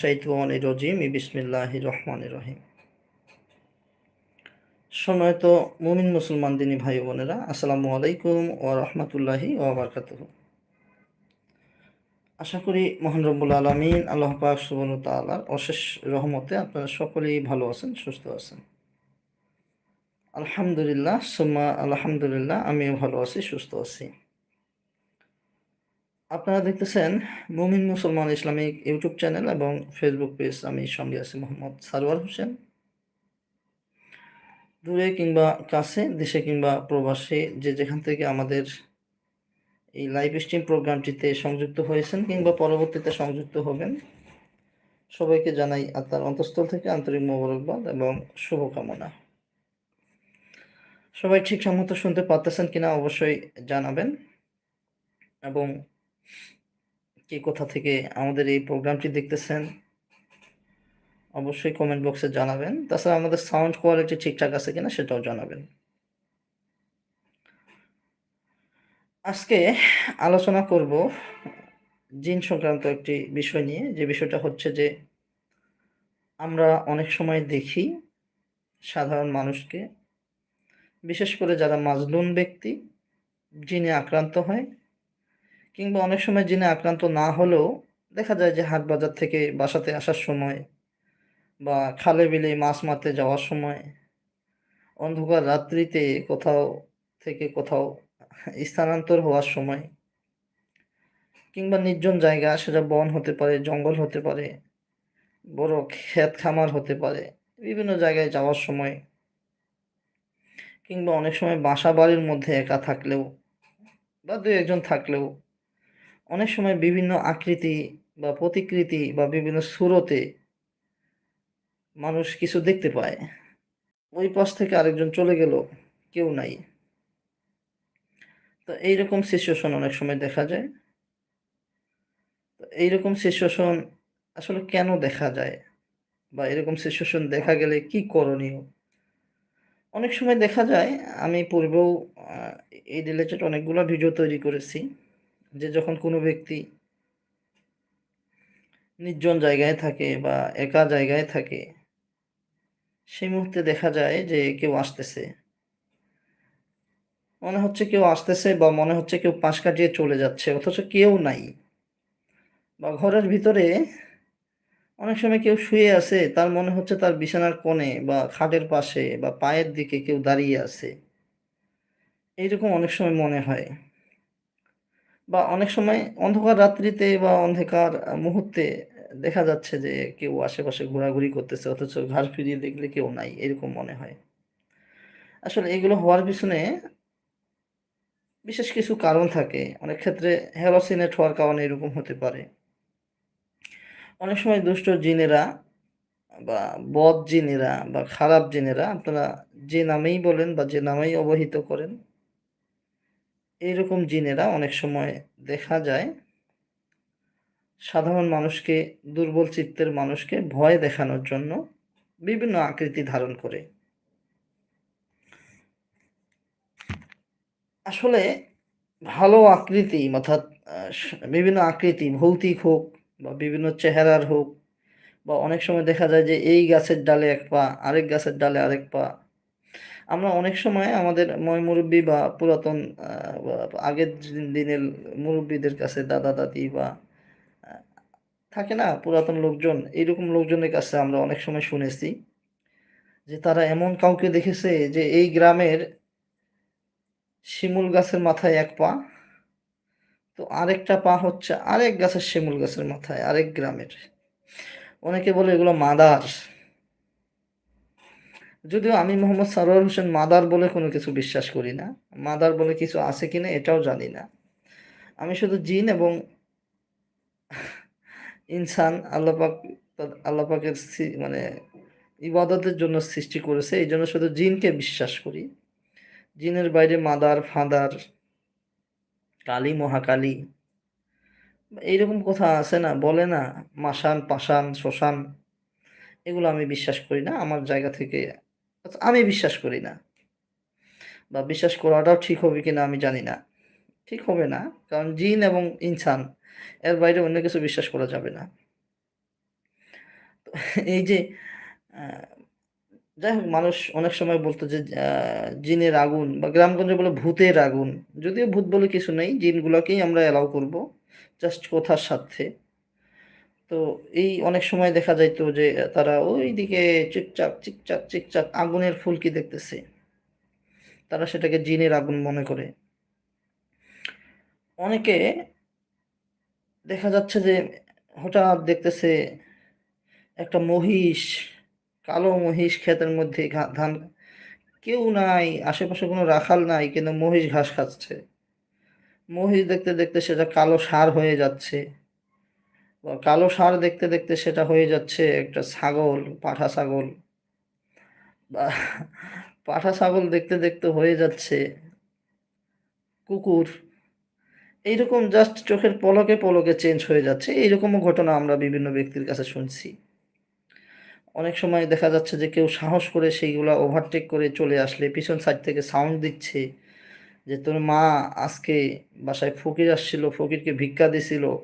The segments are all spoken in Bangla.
শাইতান রজিম বিসমিল্লাহ রহমান রহিম। সময়ত মুমিন মুসলমান দিনী ভাই বোনেরা, আসসালামু আলাইকুম ও রহমতুল্লাহি ও বারকাতুহ। আশা করি মহান রব্বুল আলমিন আল্লাহ পাক সুবন তালার অশেষ রহমতে আপনারা সকলেই ভালো আছেন, সুস্থ আছেন। আলহামদুলিল্লাহ, সুম্মা আলহামদুলিল্লাহ, আমিও ভালো আছি, সুস্থ আছি। আপনারা দেখতেছেন Mumin Musalman Islamic YouTube channel এবং ফেসবুক পেজ আমি সঙ্গে আছি মোহাম্মদ সারওয়ার হোসেন। দূরে কিংবা কাছে, দেশে কিংবা প্রবাসে যে যেখান থেকে আমাদের এই লাইভ স্ট্রিম প্রোগ্রামটিতে সংযুক্ত হয়েছেন কিংবা পরবর্তীতে সংযুক্ত হবেন, সবাইকে জানাই আত্মার অন্তঃস্থল থেকে আন্তরিক মোবারকবাদ এবং শুভকামনা। সবাই ঠিক মতো শুনতে পারতেছেন কিনা অবশ্যই জানাবেন এবং কে কোথা থেকে আমাদের এই প্রোগ্রামটি দেখতেছেন, অবশ্যই কমেন্ট বক্সে জানাবেন। তাছাড়া আমাদের সাউন্ড কোয়ালিটি ঠিকঠাক আছে কিনা সেটাও জানাবেন। আজকে আলোচনা করব জিন সংক্রান্ত একটি বিষয় নিয়ে। যে বিষয়টা হচ্ছে যে, আমরা অনেক সময় দেখি সাধারণ মানুষকে, বিশেষ করে যারা মাজলুন ব্যক্তি, জিনে আক্রান্ত হয় কিংবা অনেক সময় জিনে আক্রান্ত না হলেও দেখা যায় যে হাট বাজার থেকে বাসাতে আসার সময় বা খালে বিলে মাছ মারতে যাওয়ার সময় অন্ধকার রাত্রিতে কোথাও থেকে কোথাও স্থানান্তর হওয়ার সময় কিংবা নির্জন জায়গা সেটা বন হতে পারে, জঙ্গল হতে পারে, বড় ক্ষেত খামার হতে পারে, বিভিন্ন জায়গায় যাওয়ার সময় কিংবা অনেক সময় বাসা বাড়ির মধ্যে একা থাকলেও বা দু একজন থাকলেও অনেক সময় বিভিন্ন আকৃতি বা প্রতিকৃতি বা বিভিন্ন সুরতে মানুষ কিছু দেখতে পায়। ওই পাশ থেকে আরেকজন চলে গেল, কেউ নাই। তো এইরকম সিচুয়েশন অনেক সময় দেখা যায়। তো এইরকম সিচুয়েশন আসলে কেন দেখা যায়? বা এরকম সিচুয়েশন দেখা গেলে কি করণীয়? অনেক সময় দেখা যায়, আমি পূর্বেও এই রিলেটেড অনেকগুলো ভিডিও তৈরি করেছি। যে যখন কোনো ব্যক্তি নির্জন জায়গায় থাকে বা একা জায়গায় থাকে, সেই মুহূর্তে দেখা যায় যে কেউ আসতেছে। মনে হচ্ছে কেউ আসতেছে বা মনে হচ্ছে কেউ পাশ কাটিয়ে চলে যাচ্ছে, অথচ কেউ নাই। বা ঘরের ভিতরে অনেক সময় কেউ শুয়ে আছে, তার মনে হচ্ছে তার বিছানার কোণে বা খাটের পাশে বা পায়ের দিকে কেউ দাঁড়িয়ে আছে। এইরকম অনেক সময় মনে হয়। বা অনেক সময় অন্ধকার রাত্রিতে বা অন্ধকার মুহূর্তে দেখা যাচ্ছে যে কেউ আশেপাশে ঘোরাঘুরি করতেছে, অথচ ঘাস ফিরিয়ে দেখলে কেউ নাই, এরকম মনে হয়। আসলে এগুলো হওয়ার পিছনে বিশেষ কিছু কারণ থাকে। অনেক ক্ষেত্রে হ্যালোসিনেট হওয়ার কারণে এরকম হতে পারে। অনেক সময় দুষ্ট জিনেরা বা বদ জিনেরা বা খারাপ জিনেরা, আপনারা যে নামেই বলেন বা যে নামেই অবহিত করেন এইরকম জিনেরা অনেক সময় দেখা যায়, সাধারণ মানুষকে, দুর্বল চিত্তের মানুষকে ভয় দেখানোর জন্য বিভিন্ন আকৃতি ধারণ করে। আসলে ভালো আকৃতি অর্থাৎ বিভিন্ন আকৃতি, ভৌতিক হোক বা বিভিন্ন চেহারার হোক বা অনেক সময় দেখা যায় যে এই গাছের ডালে এক পা, আরেক গাছের ডালে আরেক পা আমরা অনেক সময় আমাদের ময় মুরব্বী বা পুরাতন আগের দিনের মুরব্বীদের কাছে দাদা, দাদি বা থাকে না পুরাতন লোকজন, এইরকম লোকজনের কাছে আমরা অনেক সময় শুনেছি যে তারা এমন কাউকে দেখেছে যে এই গ্রামের শিমুল গাছের মাথায় এক পা, তো আরেকটা পা হচ্ছে আরেক গাছের শিমুল গাছের মাথায়, আরেক গ্রামের। অনেকে বলে এগুলো মাদার। যদিও আমি মোহাম্মদ সারোয়ার হোসেন মাদার বলে কোনো কিছু বিশ্বাস করি না। মাদার বলে কিছু আছে কি না এটাও জানি না। আমি শুধু জিন এবং ইনসান আল্লাপাক আল্লাপাকের মানে ইবাদতের জন্য সৃষ্টি করেছে, এই জন্য শুধু জিনকে বিশ্বাস করি। জিনের বাইরে মাদার, ফাদার, কালী, মহাকালী, এইরকম কথা আছে না, বলে না মাসান পাশান, শ্মশান, এগুলো আমি বিশ্বাস করি না। আমার জায়গা থেকে আমি বিশ্বাস করি না বা বিশ্বাস করাটাও ঠিক হবে কিনা আমি জানি না ঠিক হবে না কারণ জিন এবং ইনসান এর বাইরে অন্য কিছু বিশ্বাস করা যাবে না এই যে যাই হোক মানুষ অনেক সময় বলতো যে জিনের আগুন বা গ্রামগঞ্জে বলে ভূতের আগুন। যদিও ভূত বলে কিছু নেই, জিনগুলোকেই আমরা অ্যালাও করব। জাস্ট কথার স্বার্থে। তো এই অনেক সময় দেখা যাইত যে তারা ওইদিকে চিকচাক, চিকচাক, চিকচাক আগুনের ফুলকি দেখতেছে। তারা সেটাকে জিনের আগুন মনে করে। অনেকে দেখা যাচ্ছে যে হঠাৎ দেখতেছে একটা মহিষ, কালো মহিষ ক্ষেতের মধ্যে ধান কেউ নাই, আশেপাশে কোনো রাখাল নাই কিন্তু মহিষ ঘাস খাচ্ছে। মহিষ দেখতে, দেখতে সেটা কালো সার হয়ে যাচ্ছে। কালো ষাঁড় দেখতে, দেখতে সেটা হয়ে যাচ্ছে একটা ছাগল, পাঠা ছাগল। পাঁঠা ছাগল দেখতে, দেখতে হয়ে যাচ্ছে কুকুর। এইরকম জাস্ট চোখের পলকে, পলকে চেঞ্জ হয়ে যাচ্ছে। এইরকমও ঘটনা আমরা বিভিন্ন ব্যক্তির কাছে শুনছি। অনেক সময় দেখা যাচ্ছে যে কেউ সাহস করে সেইগুলা ওভারটেক করে চলে আসলে পিছন সাইড থেকে সাউন্ড দিচ্ছে যে, "তোর মা আজকে বাসায় ফকির আসছিল, ফকিরকে ভিক্ষা দিছিল।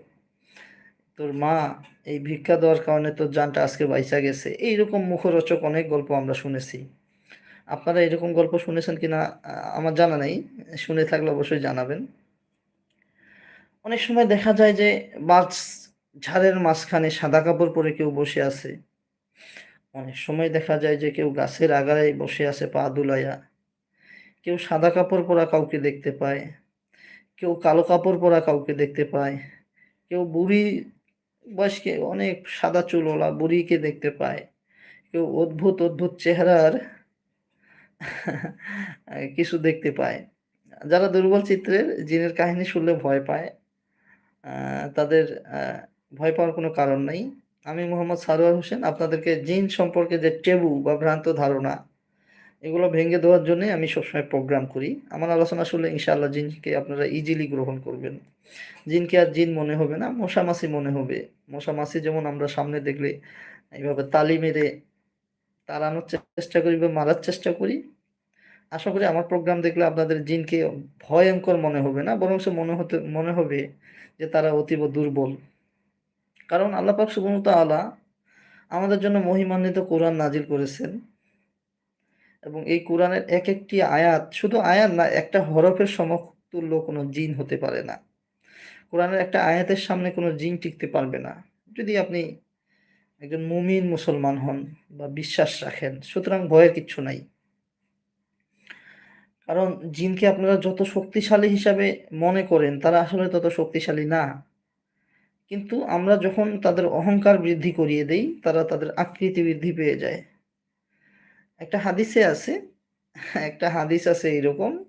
তোর মা এই ভিক্ষা দেওয়ার কারণে তোর জানটা আজকে বাইচা গেছে।" এইরকম মুখরোচক অনেক গল্প আমরা শুনেছি। আপনারা এরকম গল্প শুনেছেন কিনা আমার জানা নেই। শুনে থাকলে অবশ্যই জানাবেন। অনেক সময় দেখা যায় যে বাস ঝাড়ের মাঝখানে সাদা কাপড় পরে কেউ বসে আছে। অনেক সময় দেখা যায় যে কেউ গাছের আগায় বসে আছে পা দুলাইয়া। কেউ সাদা কাপড় পরা কাউকে দেখতে পায়। কেউ কালো কাপড় পরা কাউকে দেখতে পায়। কেউ বুড়ি বয়স্কে অনেক সাদা চুলওয়ালা বুড়িকে দেখতে পায়। কেউ অদ্ভুত, অদ্ভুত চেহারার কিছু দেখতে পায়। যারা দুর্বল চিত্রের জিনের কাহিনী শুনলে ভয় পায়। তাদের ভয় পাওয়ার কোনো কারণ নাই। আমি মোহাম্মদ সারোয়ার হোসেন আপনাদেরকে জিন সম্পর্কে যে টেবু বা ভ্রান্ত ধারণা এগুলো ভেঙে দেওয়ার জন্যই আমি সবসময় প্রোগ্রাম করি। আমার আলোচনা শুনলে ইনশাআল্লাহ জিনকে আপনারা ইজিলি গ্রহণ করবেন। জিনকে আর জিন মনে হবে না, মশা-মাছি মনে হবে। মশা-মাছি যেমন আমরা সামনে দেখলে এইভাবে তালি মেরে তাড়ানোর চেষ্টা করি বা মারার চেষ্টা করি। আশা করি আমার প্রোগ্রাম দেখলে আপনাদের জিনকে ভয়ঙ্কর মনে হবে না, বরঞ্চ মনে হতে মনে হবে যে তারা অতীব দুর্বল। কারণ আল্লাহ পাক সুবহানাহু ওয়া আমাদের জন্য মহিমান্বিত কোরআন নাজিল করেছেন। এবং এই কোরআনের এক একটি আয়াত শুধু আয়াত না একটা হরফের সমতুল্য কোনো জিন হতে পারে না। কোরআনের একটা আয়াতের সামনে কোনো জিন টিকতে পারবে না। যদি আপনি একজন মুমিন মুসলমান হন বা বিশ্বাস রাখেন, সুতরাং ভয়ের কিচ্ছু নাই। কারণ জিনকে আপনারা যত শক্তিশালী হিসাবে মনে করেন, তারা আসলে তত শক্তিশালী না। কিন্তু আমরা যখন তাদের অহংকার বৃদ্ধি করিয়ে দেই, তারা তাদের আকৃতি বৃদ্ধি পেয়ে যায়। একটা হাদিসে আছে, একটা হাদিস আছে এইরকম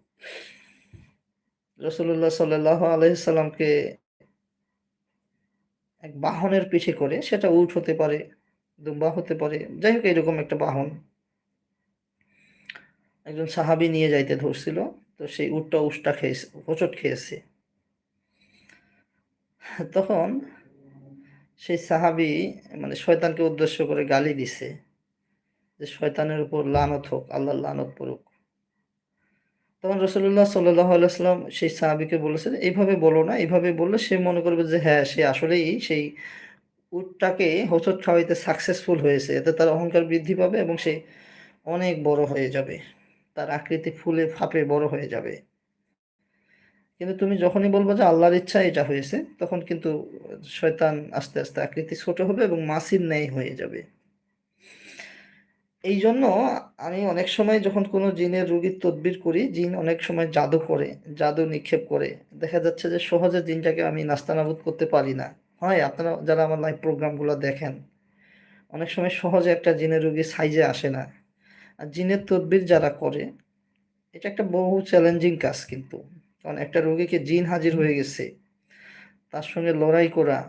রাসূলুল্লাহ সাল্লাল্লাহু আলাইহি সাল্লামকে এক বাহনের পিঠে করে সেটা উট হতে পারে, দুম্বা হতে পারে। যাই হোক এরকম একটা বাহন। একজন সাহাবি নিয়ে যাইতে ধরছিল। তো সেই উটটা উষ্টা খেয়েছে হোঁচট খেয়েছে। তখন সেই সাহাবী মানে শয়তানকে উদ্দেশ্য করে গালি দিছে। যে শয়তানের উপর লানত হোক, আল্লাহর লানত পড়ুক। তখন রাসূলুল্লাহ সাল্লাল্লাহু আলাইহি সেই সাহাবিকে বলেছেন, "এইভাবে বলো না, এভাবে বললে সে মনে করবে যে হ্যাঁ, সে আসলেই সেই উটটাকে হোঁচট খাওয়াইতে সাকসেসফুল হয়েছে। এতে তার অহংকার বৃদ্ধি পাবে এবং সে অনেক বড় হয়ে যাবে। তার আকৃতি ফুলে ফাঁপে বড় হয়ে যাবে।" কিন্তু তুমি যখনই বলব যে আল্লাহর ইচ্ছা এটা হয়েছে, তখন কিন্তু শয়তান আস্তে, আস্তে আকৃতি ছোট হবে এবং মাছির ন্যায় হয়ে যাবে। এইজন্য আমি অনেক সময় যখন কোনো জিনের রুগীর তদবির করি, জিন অনেক সময় জাদু করে, জাদু নিক্ষেপ করে। দেখা যাচ্ছে যে সহজে জিনটাকে আমি নাস্তানাবুদ করতে পারি না। হয় আপনারা যারা আমার লাইভ প্রোগ্রামগুলো দেখেন, অনেক সময় সহজে একটা জিনের রোগী সাইজে আসে না। আর জিনের তদবির যারা করে, এটা একটা বহু চ্যালেঞ্জিং কাজ কিন্তু। কারণ একটা রোগীকে জিন হাজির হয়ে গেছে। তার সঙ্গে লড়াই করা,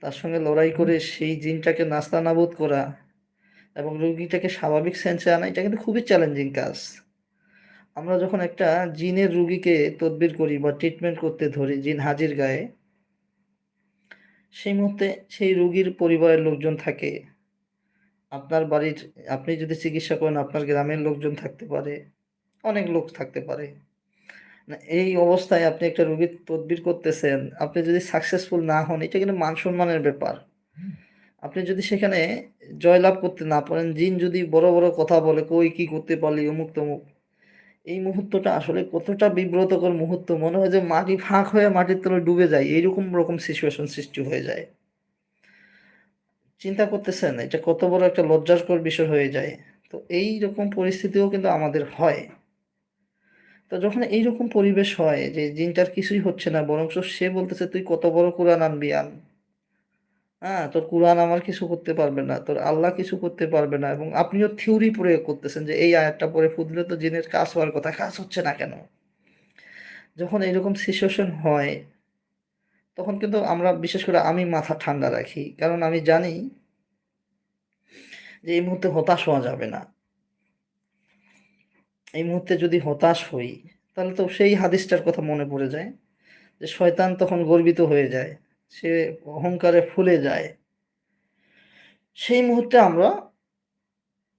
তার সঙ্গে লড়াই করে সেই জিনটাকে নাস্তানাবুদ করা এবং রুগীটাকে স্বাভাবিক সেন্সে আনা এটা কিন্তু খুবই চ্যালেঞ্জিং কাজ। আমরা যখন একটা জিনের রুগীকে তদবির করি বা ট্রিটমেন্ট করতে ধরি জিন হাজির গায়ে সেই মুহূর্তে সেই রুগীর পরিবারের লোকজন থাকে। আপনার বাড়ির আপনি যদি চিকিৎসা করেন আপনার গ্রামের লোকজন থাকতে পারে, অনেক লোক থাকতে পারে। এই অবস্থায় আপনি একটা রুগীর তদবির করতেছেন, আপনি যদি সাকসেসফুল না হন এটা কিন্তু মান-সম্মানের ব্যাপার। আপনি যদি সেখানে জয়লাভ করতে না পারেন, জিন যদি বড় বড় কথা বলে, কই কি করতে পারলি অমুক তমুক, এই মুহূর্তটা আসলে কতটা বিব্রতকর মুহূর্ত। মনে হয় যে মাটি ফাঁক হয়ে মাটির তলে ডুবে যায়, এইরকম রকম সিচুয়েশন সৃষ্টি হয়ে যায়। চিন্তা করতেছেন, এটা কত বড় একটা লজ্জাকর বিষয় হয়ে যায়। তো এই রকম পরিস্থিতিও কিন্তু আমাদের হয়। তো যখন এইরকম পরিবেশ হয় যে জিনটার কিছুই হচ্ছে না বরং সে বলতেছে, তুই কত বড় কোরআন আনবি আন হ্যাঁ তোর কোরআন আমার কিছু করতে পারবে না, তোর আল্লাহ কিছু করতে পারবে না এবং আপনিও থিওরি প্রয়োগ করতেছেন যে এই আয়াতটা পরে ফুদলে তো জিনের কাজ হওয়ার কথা, কাজ হচ্ছে না কেন? যখন এইরকম সিচুয়েশন হয়, তখন কিন্তু আমরা বিশেষ করে আমি মাথা ঠান্ডা রাখি, কারণ আমি জানি যে এই মুহূর্তে হতাশ হওয়া যাবে না। এই মুহূর্তে যদি হতাশ হই, তাহলে তো সেই হাদিসটার কথা মনে পড়ে যায় যে শয়তান তখন গর্বিত হয়ে যায়। সে অহংকারে ফুলে যায়। সেই মুহূর্তে আমরা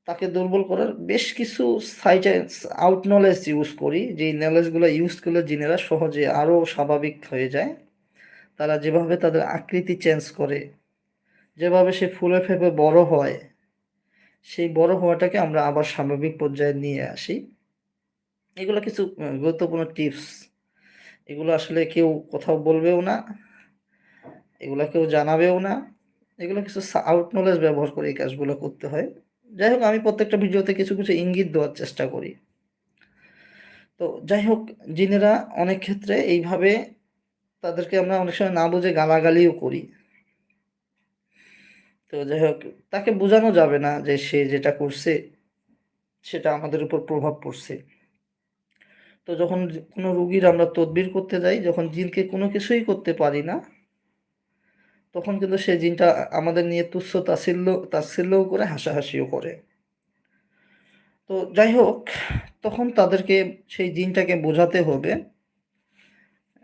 তাকে দুর্বল করার বেশ কিছু সাইটে আউট নলেজ ইউজ করি। যে নলেজগুলো ইউজ করলে জিনেরা সহজে আরও স্বাভাবিক হয়ে যায়। তারা যেভাবে তাদের আকৃতি চেঞ্জ করে, যেভাবে সে ফুলে ফেপে বড় হয়, সেই বড় হওয়াটাকে আমরা আবার স্বাভাবিক পর্যায়ে নিয়ে আসি। এগুলো কিছু গুরুত্বপূর্ণ টিপস এগুলো আসলে কেউ কোথাও বলবেও না। এগুলো কেউ জানাবেও না। এগুলো কিছু আউট নলেজ ব্যবহার করে এই কাজগুলো করতে হয়। যাই হোক, আমি প্রত্যেকটা ভিডিওতে কিছু কিছু ইঙ্গিত দেওয়ার চেষ্টা করি। তো যাই হোক, জিনেরা অনেক ক্ষেত্রে এইভাবে তাদেরকে আমরা অনেক সময় না বুঝে গালাগালিও করি। তো যাই হোক, তাকে বোঝানো যাবে না যে সে যেটা করছে, সেটা আমাদের উপর প্রভাব পড়ছে। তো যখন কোনো রুগীর আমরা তদবির করতে যাই, যখন জিনকে কোনো কিছুই করতে পারি না তখন কিন্তু সে জিনটা আমাদের নিয়ে তুচ্ছ তাচ্ছিল্য, তাচ্ছিল্যও করে, হাসাহাসিও করে। তো যাই হোক, তখন তাদেরকে সেই জিনটাকে বোঝাতে হবে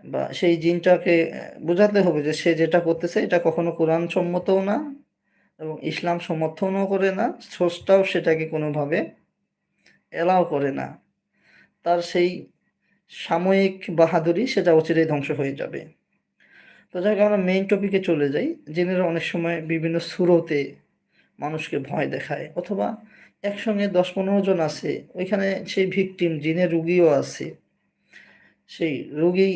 বা সেই জিনটাকে বোঝাতে হবে যে সে যেটা করতেছে, এটা কখনো কোরআন সম্মতও না এবং ইসলাম সমর্থনও করে না, স্রষ্টাও সেটাকে কোনোভাবে এলাও করে না। তার সেই সাময়িক বাহাদুরি সেটা অচিরেই ধ্বংস হয়ে যাবে। তো যাই আমরা মেইন টপিকে চলে যাই জেনেরা অনেক সময় বিভিন্ন সুরতে মানুষকে ভয় দেখায়, অথবা একসঙ্গে দশ পনেরো জন আছে, ওইখানে সেই ভিকটিম জিনের রুগীও আছে, সেই রুগী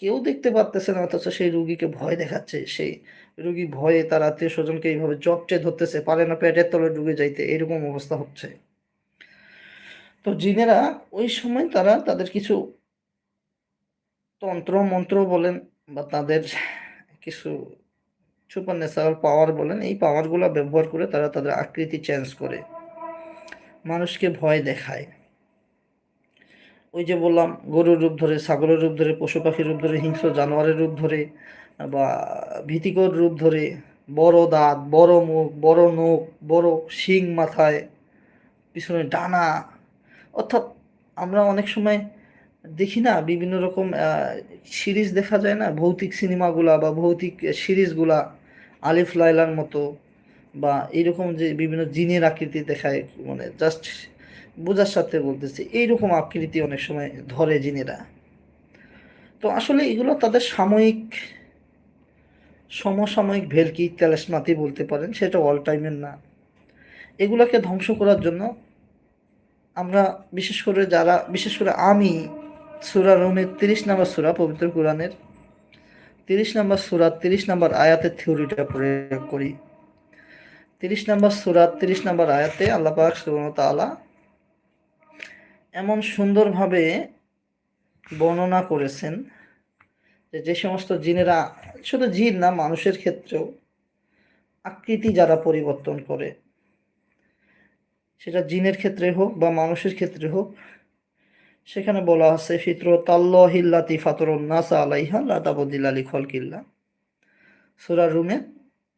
কেউ দেখতে পারতেছে না, অথচ সেই রুগীকে ভয় দেখাচ্ছে, সেই রুগী ভয়ে তার আত্মীয় স্বজনকে এইভাবে জপটে ধরতেছে, পারে না, পেটের তলে ডুবে যাইতে, এরকম অবস্থা হচ্ছে। তো জিনেরা ওই সময় তারা তাদের কিছু তন্ত্র, মন্ত্র বলেন বা তাদের কিছু সুপার ন্যাচারাল পাওয়ার বলেন, এই পাওয়ারগুলো ব্যবহার করে তারা তাদের আকৃতি চেঞ্জ করে। মানুষকে ভয় দেখায়। ওই যে বললাম, গরুর রূপ ধরে, ছাগলের রূপ ধরে, পশু পাখির রূপ ধরে, হিংস্র জানোয়ারের রূপ ধরে, বা ভীতিকর রূপ ধরে, বড় দাঁত, বড় মুখ, বড় নখ, বড় শিং মাথায়, পিছনে ডানা। অর্থাৎ আমরা অনেক সময় দেখি না, বিভিন্ন রকম সিরিজ দেখা যায় না? ভৌতিক সিনেমাগুলা বা ভৌতিক সিরিজগুলা, আলিফ লাইলার মতো বা এইরকম যে বিভিন্ন জিনের আকৃতি দেখায় মানে জাস্ট বোঝার সাথে বলতেছি, এইরকম আকৃতি অনেক সময় ধরে জিনেরা। তো আসলে এগুলো তাদের সাময়িক, সমসাময়িক ভেলকি তেলেসমাতি বলতে পারেন, সেটা অল টাইমের না। এগুলোকে ধ্বংস করার জন্য আমরা, বিশেষ করে যারা, বিশেষ করে আমি সুরা রুমের তিরিশ নম্বর সুরা, পবিত্র কোরআনের তিরিশ নম্বর সুরা, তিরিশ নম্বর আয়াতের থিওরিটা প্রয়োগ করি। তিরিশ নম্বর সুরা, তিরিশ নম্বর আয়াতে আল্লাহ পাক তালা এমন সুন্দরভাবে বর্ণনা করেছেন যে যে সমস্ত জিনেরা, শুধু জিন না, মানুষের ক্ষেত্রেও আকৃতি যারা পরিবর্তন করে, সেটা জিনের ক্ষেত্রে হোক বা মানুষের ক্ষেত্রে হোক সেখানে বলা আছে ফিতরত আল্লাহিল্লাতি নাসা আলাইহা লাতাবদিল আলী খলকিল্লা সুরা রুমে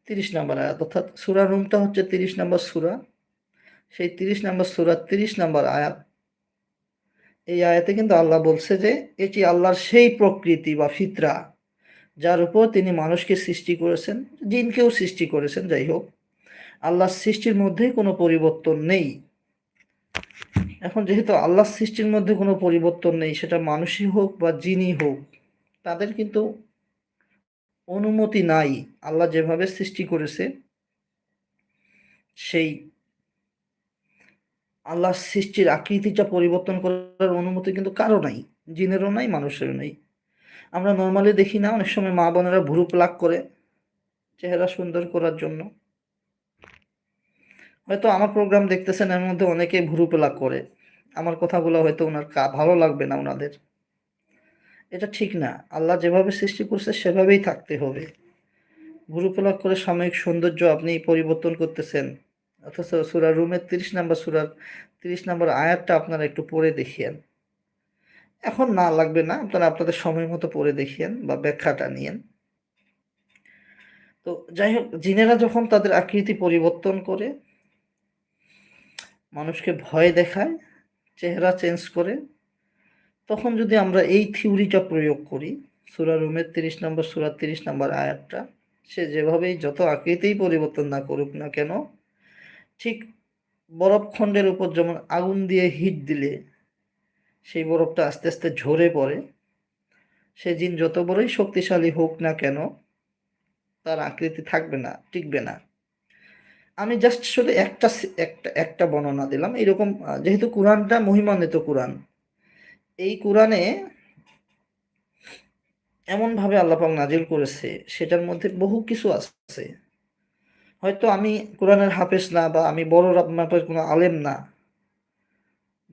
তিরিশ নম্বর আয়াত, অর্থাৎ সুরা রুমটা হচ্ছে তিরিশ নাম্বার সুরা। সেই তিরিশ নম্বর সুরা, তিরিশ নম্বর আয়াত, এই আয়াতে কিন্তু আল্লাহ বলছে যে, এটি আল্লাহর সেই প্রকৃতি বা ফিতরা যার উপর তিনি মানুষকে সৃষ্টি করেছেন, জিনকেও সৃষ্টি করেছেন, যাই হোক। আল্লাহর সৃষ্টির মধ্যেই কোনো পরিবর্তন নেই। এখন যেহেতু আল্লাহ সৃষ্টির মধ্যে কোনো পরিবর্তন নেই, সেটা মানুষই হোক বা জিনই হোক, তাদের কিন্তু অনুমতি নাই আল্লাহ যেভাবে সৃষ্টি করেছে, সেই আল্লাহর সৃষ্টির আকৃতিটা পরিবর্তন করার অনুমতি কিন্তু কারও নাই, জিনেরও নাই, মানুষেরও নেই। আমরা নর্মালি দেখি না, অনেক সময় মা বোনেরা ভুরু প্লাক করে, চেহারা সুন্দর করার জন্য। হয়তো আমার প্রোগ্রাম দেখতেছেন, এর মধ্যে অনেকে ভুরু প্লাক করে। আমার কথাগুলো হয়তো ওনার ভালো লাগবে না ওনাদের। এটা ঠিক না। আল্লাহ যেভাবে সৃষ্টি করছে, সেভাবেই থাকতে হবে। ভুরু প্লাক করে সাময়িক সৌন্দর্য আপনি পরিবর্তন করতেছেন। অথচ সুরার রুমের তিরিশ নাম্বার সুরার তিরিশ নাম্বার আয়াতটা আপনারা একটু পড়ে দেখিয়েন। এখন না লাগবে না, আপনারা আপনাদের সময় মতো পড়ে দেখিয়েন বা ব্যাখ্যাটা নিয়েন। তো যাই হোক, জিনেরা যখন তাদের আকৃতি পরিবর্তন করে মানুষকে ভয় দেখায়, চেহারা চেঞ্জ করে। তখন যদি আমরা এই থিওরিটা প্রয়োগ করি, সুরা রুমের তিরিশ নম্বর, সুরা তিরিশ নম্বর আয়াতটা, সে যেভাবেই যত আকৃতিই পরিবর্তন না করুক না কেন, ঠিক বরফখণ্ডের উপর যেমন আগুন দিয়ে হিট দিলে, সেই বরফটা আস্তে আস্তে ঝরে পড়ে। সে জিন যত বড়ই শক্তিশালী হোক না কেন, তার আকৃতি থাকবে না, টিকবে না। আমি জাস্ট শুধু একটা একটা একটা বর্ণনা দিলাম। এরকম যেহেতু কোরআনটা মহিমান্বিত কোরআন, এই কোরআনে এমনভাবে আল্লাপাক নাজিল করেছে, সেটার মধ্যে বহু কিছু আছে। হয়তো আমি কোরআনের হাফেজ না বা আমি বড় মাপের কোনো আলেম না,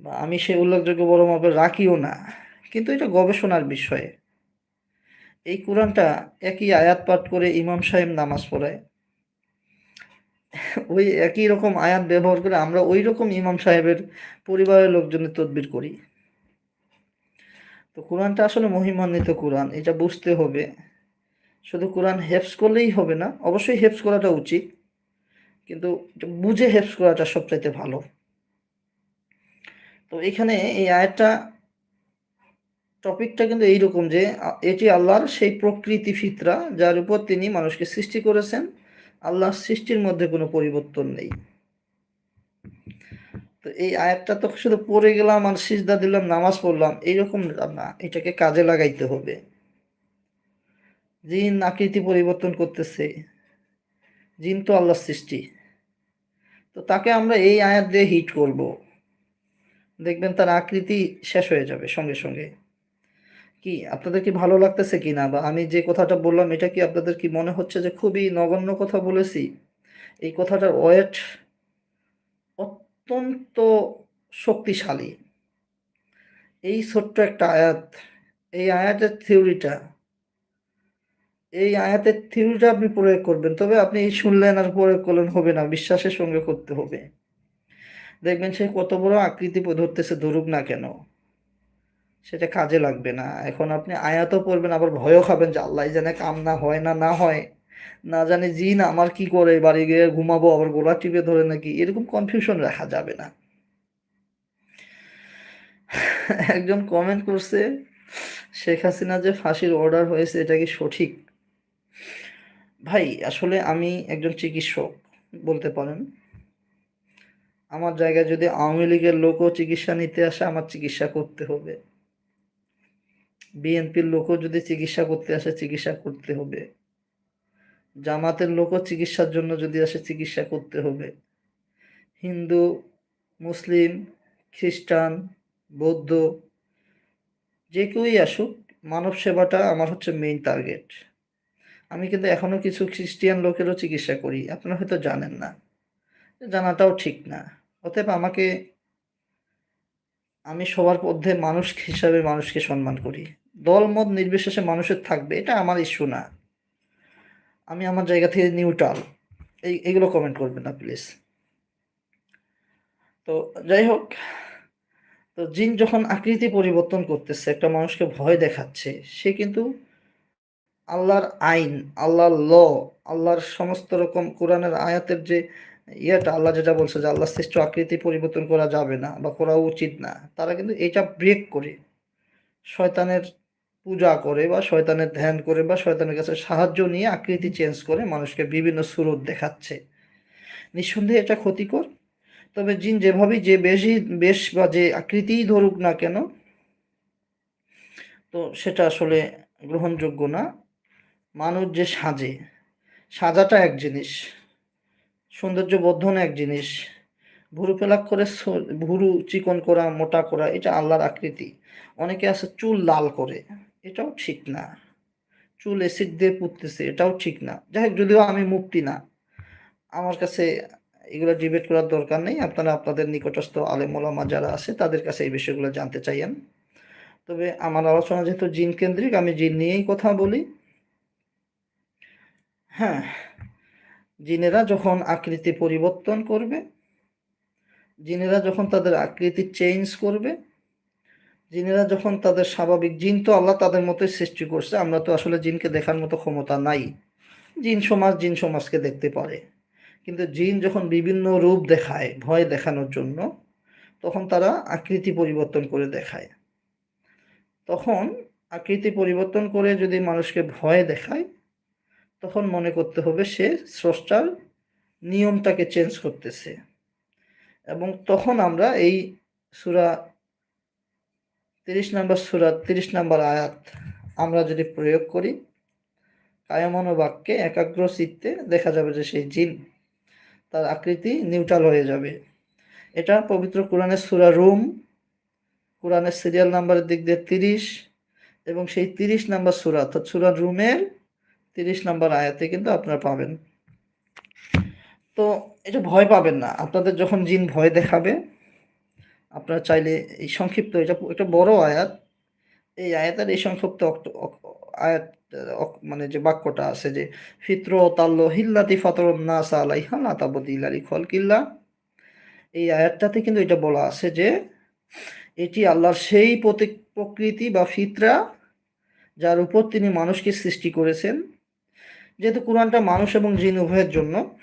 বা আমি সে উল্লেখযোগ্য বড় মাপের রাখিও না, কিন্তু এটা গবেষণার বিষয়। এই কোরআনটা একই আয়াত পাঠ করে ইমাম সাহেব নামাজ পড়ায় ওই একই রকম আয়াত ব্যবহার করে আমরা ওই রকম ইমাম সাহেবের পরিবারের লোকজনের তদবির করি। তো কোরআনটা আসলে মহিমান্বিত কোরআন, এটা বুঝতে হবে। শুধু কোরআন হেফস করলেই হবে না, অবশ্যই হেফস করাটা উচিত। কিন্তু বুঝে হেফস করাটা সবচাইতে ভালো। তো এখানে এই আয়াতটা, টপিকটা কিন্তু এইরকম যে এটি আল্লাহর সেই প্রকৃতি ফিতরা যার উপর তিনি মানুষকে সৃষ্টি করেছেন। আল্লাহর সৃষ্টির মধ্যে কোনো পরিবর্তন নেই। তো এই আয়াতটা তো শুধু পড়ে গেলাম আর সিজদা দিলাম, নামাজ পড়লাম, এইরকম না, এটাকে কাজে লাগাইতে হবে। জিন আকৃতি পরিবর্তন করতেছে, জিন তো আল্লাহর সৃষ্টি। তো তাকে আমরা এই আয়াত দিয়ে হিট করব। দেখবেন তার আকৃতি শেষ হয়ে যাবে সঙ্গে সঙ্গে। কি আপনাদের কি ভালো লাগতেছে কি না বা আমি যে কথাটা বললাম, এটা কি আপনাদের কি মনে হচ্ছে যে খুবই নগণ্য কথা বলেছি? এই কথাটার ওয়েট অত্যন্ত শক্তিশালী। এই ছোট্ট একটা আয়াত, এই আয়াতের থিওরিটা, এই আয়াতের থিওরিটা আপনি প্রয়োগ করবেন, তবে আপনি শুনলেন আর প্রয়োগ করলেন হবে না, বিশ্বাসের সঙ্গে করতে হবে। দেখবেন সে কত বড় আকৃতি ধরতেছে ধরুক না কেন। সেটা কাজে লাগবে না। এখন আপনি আয়াতও পড়বেন, আবার ভয়ও খাবেন যে আল্লাহ জানে কাম না হয় না না হয়। না জানি জিন আমার কি করে, বাড়ি গিয়ে ঘুমাবো, আবার গোলা টিপে ধরে নাকি? এরকম কনফিউশন রাখা যাবে না। একজন কমেন্ট করছে, শেখ হাসিনা যে ফাঁসির অর্ডার হয়েছে, এটা কি সঠিক? ভাই, আসলে আমি একজন চিকিৎসক, বলতে পারেন। আমার জায়গায় যদি আওয়ামী লীগের লোকও চিকিৎসা নিতে আসে, আমার চিকিৎসা করতে হবে। বিএনপির লোকও যদি চিকিৎসা করতে আসে, চিকিৎসা করতে হবে। জামাতের লোকও চিকিৎসার জন্য যদি আসে, চিকিৎসা করতে হবে। হিন্দু, মুসলিম, খ্রিস্টান, বৌদ্ধ, যে কেউই আসুক, মানব সেবাটা আমার হচ্ছে মেইন টার্গেট আমি কিন্তু এখনও কিছু খ্রিস্টিয়ান লোকেরও চিকিৎসা করি, আপনারা হয়তো জানেন না। জানাটাও ঠিক না। অতএব আমাকে, আমি সবার মধ্যে মানুষ হিসাবে মানুষকে সম্মান করি। দল মত নির্বিশেষে মানুষের থাকবে, এটা আমার ইস্যু না। আমি আমার জায়গা থেকে নিউট্রাল এই, এগুলো কমেন্ট করবেন না প্লিজ তো যাই হোক, তো জিন যখন আকৃতি পরিবর্তন করতেছে, একটা মানুষকে ভয় দেখাচ্ছে, সে কিন্তু আল্লাহর আইন, আল্লাহর ল, আল্লাহর সমস্ত রকম কোরআনের আয়াতের যে ইয়েটা, আল্লাহ যেটা বলছে যে আল্লাহ সৃষ্ট আকৃতি পরিবর্তন করা যাবে না বা করা উচিত না, তারা কিন্তু এটা ব্রেক করে। শয়তানের পূজা করে বা শয়তানের ধ্যান করে বা শয়তানের কাছে সাহায্য নিয়ে আকৃতি চেঞ্জ করে মানুষকে বিভিন্ন সুরত দেখাচ্ছে। নিঃসন্দেহে এটা ক্ষতিকর। তবে জিন যেভাবেই যে বেশি, বেশ বা যে আকৃতিই ধরুক না কেন, তো সেটা আসলে গ্রহণযোগ্য না। মানুষ যে সাজে, সাজাটা এক জিনিস সৌন্দর্য বর্ধন এক জিনিস, ভুরু ফেলাক করে ভুরু চিকন করা, মোটা করা, এটা আল্লাহর আকৃতি। অনেকে আছে চুল লাল করে। এটাও ঠিক না। চুল এসিড দিয়ে পুঁততেছে, এটাও ঠিক না। যাই হোক যদিও আমি মুক্তি না। আমার কাছে এগুলো ডিবেট করার দরকার নেই। আপনারা আপনাদের নিকটস্থ আলেম ওলামা যারা আছে, তাদের কাছে এই বিষয়গুলো জানতে চাইয়েন। তবে আমার আলোচনা যেহেতু জিন কেন্দ্রিক, আমি জিন নিয়েই কথা বলি। হ্যাঁ জিনেরা যখন আকৃতি পরিবর্তন করবে, জিনেরা যখন তাদের আকৃতি চেঞ্জ করবে জিনেরা যখন তাদের স্বাভাবিক জিন তো আল্লাহ তাদের মতোই সৃষ্টি করছে, আমরা তো আসলে জিনকে দেখার মতো ক্ষমতা নাই। জিন সমাজ জিন সমাজকে দেখতে পারে। কিন্তু জিন যখন বিভিন্ন রূপ দেখায়, ভয় দেখানোর জন্য, তখন তারা আকৃতি পরিবর্তন করে দেখায়। তখন আকৃতি পরিবর্তন করে যদি মানুষকে ভয় দেখায়, তখন মনে করতে হবে সে স্রষ্টার নিয়মটাকে চেঞ্জ করতেছে। এবং তখন আমরা এই সুরা তিরিশ নম্বর সুরা, তিরিশ নম্বর আয়াত আমরা যদি প্রয়োগ করি, কায়মন বাক্যে একাগ্র চিত্তে দেখা যাবে যে সেই জিন তার আকৃতি নিউট্রাল হয়ে যাবে। এটা পবিত্র কোরআনের সুরা রুম, কোরআনের সিরিয়াল নাম্বারের দিক দিয়ে তিরিশ এবং সেই তিরিশ নাম্বার সুরা, অর্থাৎ সুরা রুমের তিরিশ নাম্বার আয়াতে কিন্তু আপনারা পাবেন। তো এটা ভয় পাবেন না। আপনাদের যখন জিন ভয় দেখাবে আপনারা চাইলে এই সংক্ষিপ্ত, এটা একটা বড় আয়াত। এই আয়াতের এই সংক্ষিপ্ত আয়াত মানে যে বাক্যটা আছে যে ফিত্র তাল্ল হিল্লাতি ফাতরন্নাস আলাইহা লা তাবদিল আলী খলকিল্লা। এই আয়াতটাতে কিন্তু এটা বলা আছে যে, এটি আল্লাহর সেই প্রতি- প্রকৃতি বা ফিতরা যার উপর তিনি মানুষকে সৃষ্টি করেছেন। যেহেতু কোরআনটা মানুষ এবং জিন উভয়ের জন্য,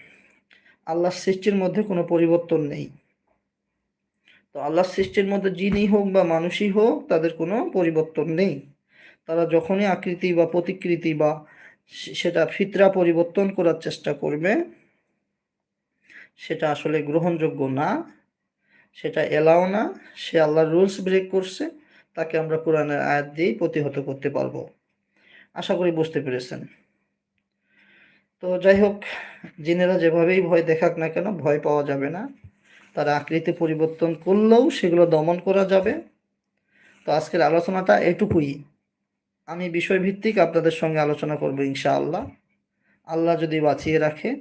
আল্লাহর সৃষ্টির মধ্যে কোনো পরিবর্তন নেই। তো আল্লাহর সৃষ্টির মধ্যে জিনই হোক বা মানুষই হোক, তাদের কোনো পরিবর্তন নেই। তারা যখনই আকৃতি বা প্রতিকৃতি বা সেটা ফিতরা পরিবর্তন করার চেষ্টা করবে, সেটা আসলে গ্রহণযোগ্য না, সেটা এলাও না, সে আল্লাহর রুলস ব্রেক করছে, তাকে আমরা কোরআনের আয়াত দিয়েই প্রতিহত করতে পারব। আশা করি বুঝতে পেরেছেন। তো যাই হোক, জিনেরা যেভাবেই ভয় দেখাক না কেন, ভয় পাওয়া যাবে না। তারা আকৃতি পরিবর্তন করলেও সেগুলো দমন করা যাবে। তো আজকের আলোচনাটা এটুকুই। আমি বিষয়ভিত্তিক আপনাদের সঙ্গে আলোচনা করব ইনশাআল্লাহ। আল্লাহ আল্লাহ যদি বাঁচিয়ে রাখে,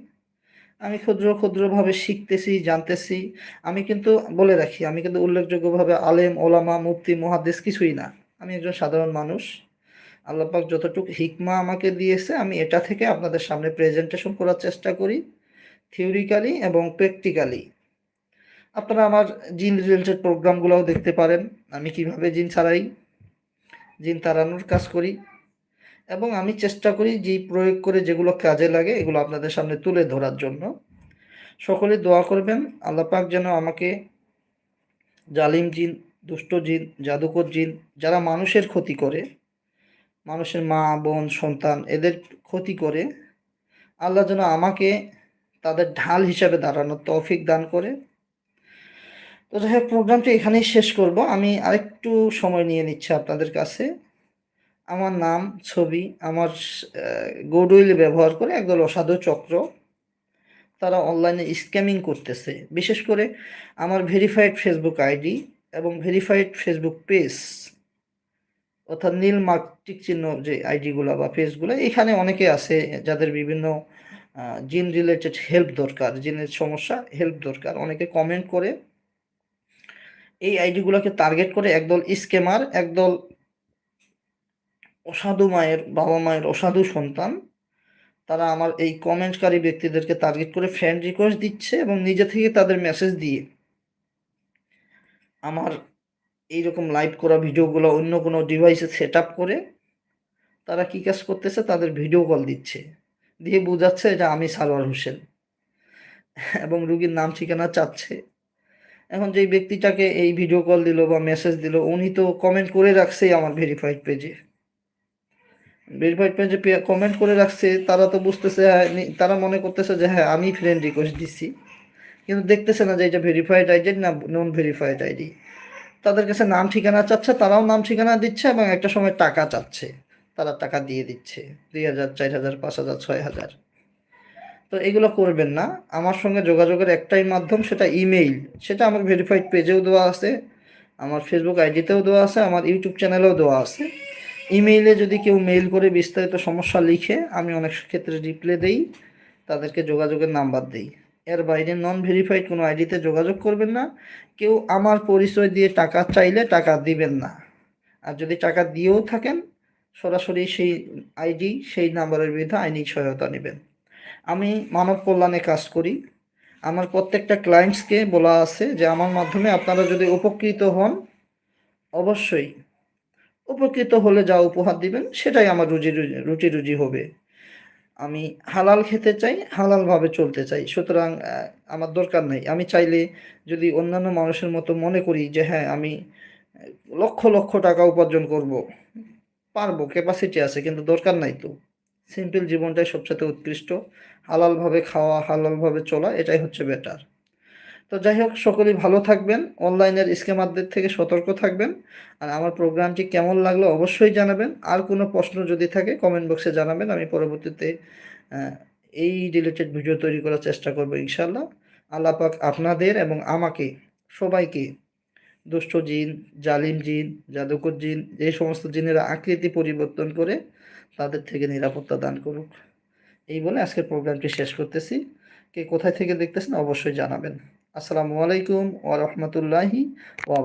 আমি ক্ষুদ্র ক্ষুদ্রভাবে শিখতেছি, জানতেছি। আমি কিন্তু, বলে রাখি, আমি কিন্তু উল্লেখযোগ্যভাবে আলেম, ওলামা, মুফতি মহাদেশ কিছুই না। আমি একজন সাধারণ মানুষ। আল্লাপাক যতটুকু হিকমা আমাকে দিয়েছে, আমি এটা থেকে আপনাদের সামনে প্রেজেন্টেশন করার চেষ্টা করি। থিওরিক্যালি এবং প্র্যাকটিক্যালি আপনারা আমার জিন রিলেটেড প্রোগ্রামগুলোও দেখতে পারেন। আমি কীভাবে জিন ছাড়াই, জিন তাড়ানোর কাজ করি এবং আমি চেষ্টা করি যে প্রয়োগ করে যেগুলো কাজে লাগে এগুলো আপনাদের সামনে তুলে ধরার জন্য। সকলে দোয়া করবেন, আল্লাহ পাক যেন আমাকে জালিম জিন, দুষ্ট জিন, জাদুকর জিন, যারা মানুষের ক্ষতি করে, মানুষের মা, বোন, সন্তান, এদের ক্ষতি করে, আল্লাহ যেন আমাকে তাদের ঢাল হিসাবে দাঁড়ানোর তৌফিক দান করে। তো যাই হোক প্রোগ্রামটি এখানেই শেষ করব। আমি আরেকটু সময় নিয়ে নিচ্ছি আপনাদের কাছে। আমার নাম, ছবি, আমার গোডউইল ব্যবহার করে একদল অসাধু চক্র। তারা অনলাইনে স্ক্যামিং করতেছে। বিশেষ করে আমার ভেরিফাইড ফেসবুক আইডি এবং ভেরিফাইড ফেসবুক পেজ অর্থাৎ নীল মার্ক টিক চিহ্ন যে আইডিগুলো বা পেজগুলো এখানে অনেকে আছে যাদের বিভিন্ন জিন রিলেটেড হেল্প দরকার জিনের সমস্যা হেল্প দরকার। অনেকে কমেন্ট করে এই আইডিগুলোকে টার্গেট করে একদল স্কেমার একদল অসাধু মায়ের, বাবা মায়ের অসাধু সন্তান, তারা আমার এই কমেন্টকারী ব্যক্তিদেরকে টার্গেট করে ফ্রেন্ড রিকোয়েস্ট দিচ্ছে এবং নিজে থেকে তাদের মেসেজ দিয়ে আমার এইরকম লাইভ করা ভিডিওগুলো অন্য কোনো ডিভাইসে সেট আপ করে তারা কী কাজ করতেছে? তাদের ভিডিও কল দিচ্ছে। দিয়ে বোঝাচ্ছে যে আমি সারোয়ার হোসেন। এবং রুগীর নাম ঠিকানা চাচ্ছে। এখন যেই ব্যক্তিটাকে এই ভিডিও কল দিল বা মেসেজ দিল উনি তো কমেন্ট করে রাখছেই আমার ভেরিফাইড পেজে ভেরিফাইড পেজে কমেন্ট করে রাখছে তারা তো বুঝতেছে হ্যাঁ, তারা মনে করতেছে যে হ্যাঁ আমি ফ্রেন্ড রিকোয়েস্ট দিচ্ছি কিন্তু দেখতেছে না যে এটা ভেরিফাইড আইডি না নন ভেরিফাইড আইডি তাদের কাছে নাম ঠিকানা চাচ্ছে তারাও নাম ঠিকানা দিচ্ছে এবং একটা সময় টাকা চাচ্ছে। তারা টাকা দিয়ে দিচ্ছে দুই হাজার চার হাজার পাঁচ হাজার ছয় হাজার। তো এগুলো করবেন না। আমার সঙ্গে যোগাযোগের একটাই মাধ্যম সেটা ইমেইল। সেটা আমার ভেরিফাইড পেজেও দেওয়া আছে, আমার ফেসবুক আইডিতেও দেওয়া আছে, আমার ইউটিউব চ্যানেলেও দেওয়া আছে। ইমেইলে যদি কেউ মেইল করে বিস্তারিত সমস্যা লিখে, আমি অনেক ক্ষেত্রে রিপ্লে দেই, তাদেরকে যোগাযোগের নাম্বার দেই। এর বাইরে নন ভেরিফাইড কোনো আইডিতে যোগাযোগ করবেন না। কেউ আমার পরিচয় দিয়ে টাকা চাইলে টাকা দিবেন না। আর যদি টাকা দিয়েও থাকেন, সরাসরি সেই আইডি সেই নাম্বারের বিরুদ্ধে আইনি সহায়তা নেবেন। আমি মানব কল্যাণে কাজ করি। আমার প্রত্যেকটা ক্লায়েন্টসকে বলা আছে যে, আমার মাধ্যমে আপনারা যদি উপকৃত হন, অবশ্যই উপকৃত হলে যা উপহার দিবেন, সেটাই আমার রুজি রুটি রুজি হবে। আমি হালাল খেতে চাই, হালালভাবে চলতে চাই। সুতরাং আমার দরকার নাই। আমি চাইলে যদি অন্যান্য মানুষের মতো মনে করি যে হ্যাঁ আমি লক্ষ লক্ষ টাকা উপার্জন করব, পারব ক্যাপাসিটি আছে, কিন্তু দরকার নাই তো। সিম্পল জীবনটাই সবচেয়ে উৎকৃষ্ট। হালালভাবে খাওয়া, হালালভাবে চলা, এটাই হচ্ছে বেটার তো যাই হোক সকলেই ভালো থাকবেন। অনলাইনের স্ক্যামারদের থেকে সতর্ক থাকবেন। আর আমার প্রোগ্রামটি কেমন লাগল অবশ্যই জানাবেন। আর কোনো প্রশ্ন যদি থাকে কমেন্ট বক্সে জানাবেন। আমি পরবর্তীতে এই রিলেটেড ভিডিও তৈরি করার চেষ্টা করব ইনশাল্লাহ আল্লাহ পাক আপনাদের এবং আমাকে, সবাইকে দুষ্ট জিন, জালিম জিন, জাদুকর জিন এই সমস্ত জিনেরা আকৃতি পরিবর্তন করে তাদের থেকে নিরাপত্তা দান করুক। এই বলে আজকের প্রোগ্রামটি শেষ করতেছি। কে কোথায় থেকে দেখতেছেন অবশ্যই জানাবেন। আসসালামু আলাইকুম ওয়া রাহমাতুল্লাহি ওয়া